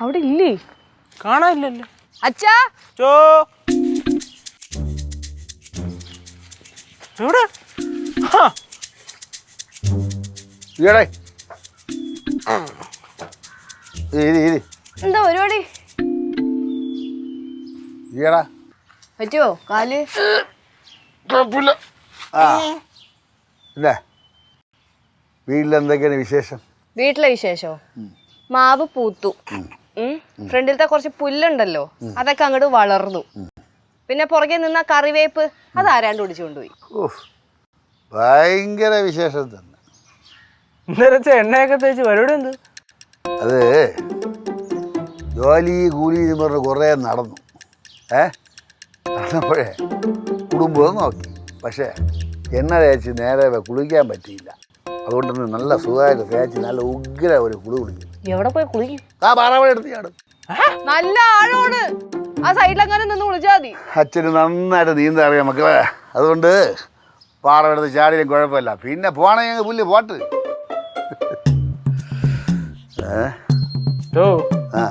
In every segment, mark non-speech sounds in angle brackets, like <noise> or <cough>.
അവിടെ ഇല്ലേ കാണാനില്ലല്ലോ. അച്ഛാ! ചോ. എവിടെ? ഈടെ എന്താ പരിപാടി? ഈടാ പറ്റുമോ കാൽ? കുഴപ്പമില്ല. ആ. പിന്നെ? വീട്ടിലെന്തൊക്കെയാണ് വിശേഷം? വീട്ടിലെ വിശേഷോ? മാവ് പൂത്തു. ഫ്രണ്ടിലത്തെ കുറച്ച് പുല്ലുണ്ടല്ലോ അതൊക്കെ അങ്ങോട്ട് വളർന്നു. പിന്നെ പുറകെ നിന്ന കറിവേപ്പ് അത് ആരാണ്ട് ഒടിച്ചു കൊണ്ടുപോയി ഭയങ്കര വിശേഷം തന്നെ. നിറച്ച എണ്ണയൊക്കെ തേച്ച് പരിപാടി എന്ത്? അത് ജോലി കൂലി എന്ന് പറഞ്ഞ് കുറേ നടന്നു. ഏ? നടന്നപ്പോഴേ കുടുംബം നോക്കി. പക്ഷേ എണ്ണ തേച്ച് നേരെ കുളിക്കാൻ പറ്റിയില്ല. അതുകൊണ്ടൊന്ന് നല്ല സുഖമായിട്ട് തേച്ച് നല്ല ഉഗ്ര ഒരു കുളി കുളിക്കും എവിടെ പോയി കുളിക്കും? ആ പാറാവഴി എടുത്ത് ചാടും. നല്ല ആഴമാണ്. ആ സൈഡിലെങ്ങനെ നിന്ന് വിളിച്ചാ മതി. അച്ഛന് നന്നായിട്ട് നീന്താൻ അറിയാം മക്കളെ അതുകൊണ്ട് പാറമെടുത്ത് ചാടിയും കുഴപ്പമില്ല. പിന്നെ പോണേ പുല്ല് പോട്ട്. ആ.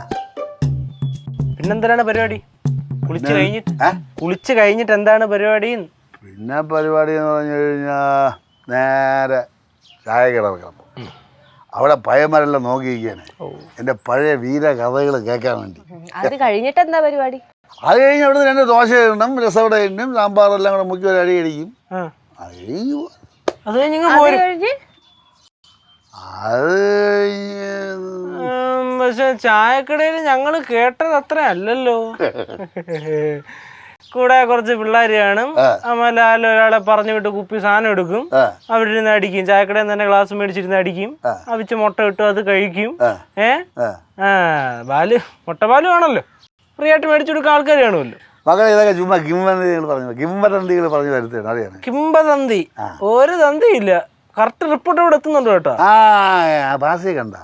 പിന്നെന്താണ് പരിപാടി? കുളിച്ച് കഴിഞ്ഞിട്ട് കുളിച്ച് കഴിഞ്ഞിട്ട് എന്താണ് പരിപാടി? പിന്നെ പരിപാടി എന്ന് പറഞ്ഞു കഴിഞ്ഞാൽ നേരെ ചായ കിടക്കണം അവിടെ പയ്യന്മാരെല്ലാം നോക്കിയിരിക്കുകയാണ്. എന്റെ പഴയ വീര കഥകൾ കേൾക്കാൻ വേണ്ടി. അത് കഴിഞ്ഞിട്ട് എന്താ പരിപാടി? അത് കഴിഞ്ഞ് അവിടുന്ന് രണ്ട് ദോശ ഇടണം രസവട ഇടണം സാമ്പാറെല്ലാം കൂടെ മുക്കി ഒരു അടി അടിക്കും. അത് കഴിഞ്ഞ് അത് കഴിഞ്ഞ് അത് പക്ഷെ ചായക്കടയിൽ ഞങ്ങൾ കേട്ടത് അത്ര അല്ലല്ലോ <laughs> കൂടെ കുറച്ച് പിള്ളേർ കാണും. അമലാൽ ഒരാളെ പറഞ്ഞു വിട്ട് കുപ്പി സാധനം എടുക്കും. അവിടെ അവരിരുന്ന് അടിക്കും. ചായക്കടയിൽ തന്നെ ഗ്ലാസ് മേടിച്ചിരുന്ന് അടിക്കും. അവിച്ച് മുട്ട ഇട്ടു അത് കഴിക്കും. ഏ? ആ. മുട്ട പാൽ മുട്ടപ്പാൽ വേണമല്ലോ. ഫ്രീ ആയിട്ട് മേടിച്ചു കൊടുക്കാൻ ആൾക്കാർ കാണുമല്ലോ മകളെ ഇതൊക്കെ ചുമ്മാ കിംവദന്തികൾ പറഞ്ഞു അറിയാം. കിംബതന്തി ഒരു ഇല്ല കറക്റ്റ് റിപ്പോർട്ട് ഇവിടെ എത്തുന്നുണ്ട് കേട്ടോ. ആ കണ്ട.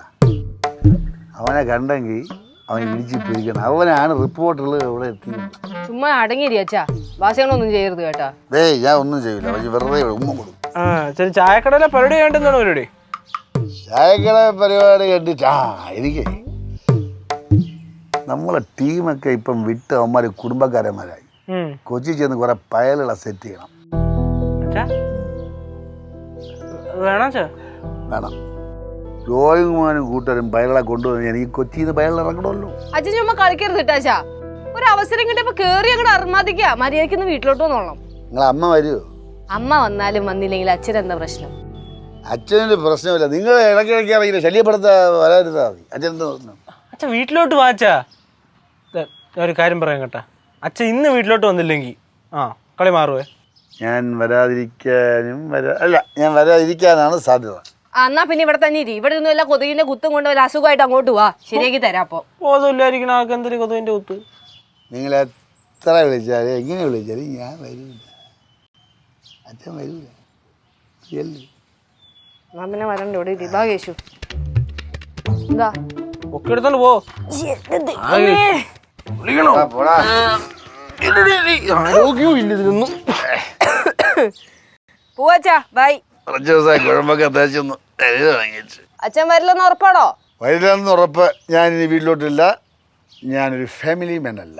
അവനെ കണ്ടെങ്കിൽ അവൻ ഇടിച്ച് പിടിക്കണം. അവനാണ് റിപ്പോർട്ടുകൾ ഇവിടെ എത്തിയത്. ചുമ്മാ അടങ്ങിയിരി അച്ഛാ. വാസികളൊന്നും ചെയ്യരുത് കേട്ടാ. ദേ ഞാൻ ഒന്നും ചെയ്യില്ല പക്ഷെ വെറുതെ ഉമ്മ കൊടുക്കും. ആ ശരി ചായക്കടയിലെ പരിപാടി കണ്ടെന്നാണ് പരിപാടി? ചായക്കട പരിപാടി കണ്ടിട്ട് ആ എനിക്ക് നമ്മളെ ടീമൊക്കെ ഇപ്പം വിട്ട് അവന്മാർ കുടുംബക്കാരന്മാരായി. ഉം. കൊച്ചി ചെന്ന് കുറെ പയലുകളെ സെറ്റ് ചെയ്യണം. അച്ഛാ. വേണം ചാ വേണം. ജോയിങ്ങുമാനും കൂട്ടരും പയലുകളെ കൊണ്ടുവന്ന് ഈ കൊച്ചിയിൽ നിന്ന് പയലിറങ്ങണമല്ലോ അച്ഛൻ ചുമ്മാ കളിക്കരുത് കേട്ടാച്ചാ ഒരു അവസരം കിട്ടിയപ്പോ കേറി അങ്ങോട്ട് അർമാദിക്ക. മര്യാദയ്ക്ക് ഒന്ന് വീട്ടിലോട്ട് വന്നോളാം. നിങ്ങളെ അമ്മ വരുമോ അമ്മ വന്നാലും വന്നില്ലെങ്കിൽ അച്ഛൻ എന്താ പ്രശ്നം? അച്ഛനൊരു പ്രശ്നമില്ല. നിങ്ങൾ ഇടയ്ക്കിടയ്ക്ക് അറിയില്ല ശല്യപ്പെടുത്താ വരാതിരുന്നാൽ മതി. അച്ഛൻ എന്താ പ്രശ്നം? അച്ഛൻ വീട്ടിലോട്ട് വാച്ചാ ഒരു കാര്യം പറയാം കേട്ടാ. അച്ഛൻ ഇന്ന് വീട്ടിലോട്ട് വന്നില്ലെങ്കിൽ. ആ കളി മാറുവേ. ഞാൻ വരാതിരിക്കാനും വരാ അല്ല ഞാൻ വരാതിരിക്കാനാണ് സാധ്യത. എന്നാ പിന്നെ ഇവിടെ തന്നെ ഇരി. ഇവിടെ നിന്നും എല്ലാ കൊതുകിന്റെ കുത്തും കൊണ്ട് അസുഖമായിട്ട് അങ്ങോട്ട് പോവാ ശരിയാക്കി തരാം അപ്പൊ. ബോധമില്ലായിരിക്കണ ആൾക്ക് എന്തൊരു കൊതുവിന്റെ കുത്ത്? നിങ്ങൾ എത്ര വിളിച്ചാലും എങ്ങനെ വിളിച്ചാലും ഞാൻ വരില്ല അച്ഛൻ വരില്ല വരണ്ട ഇവിടെ ഇരി. എന്താ ഒക്കെ എടുത്തോണ്ട് പോ. പോടാ. ആരോഗ്യവും ഇല്ല ഇതിനൊന്നും പോവാച്ചാ ബൈ. കുറച്ച് ദിവസമായി കുഴമ്പൊക്കെ തേച്ചൊന്ന് എഴുതി തുടങ്ങിച്ചു അച്ഛൻ വരില്ലെന്ന് ഉറപ്പാണോ? വരില്ലെന്ന് ഉറപ്പ് ഞാൻ ഇനി വീട്ടിലോട്ടില്ല. ഞാനൊരു ഫാമിലി മാൻ അല്ല.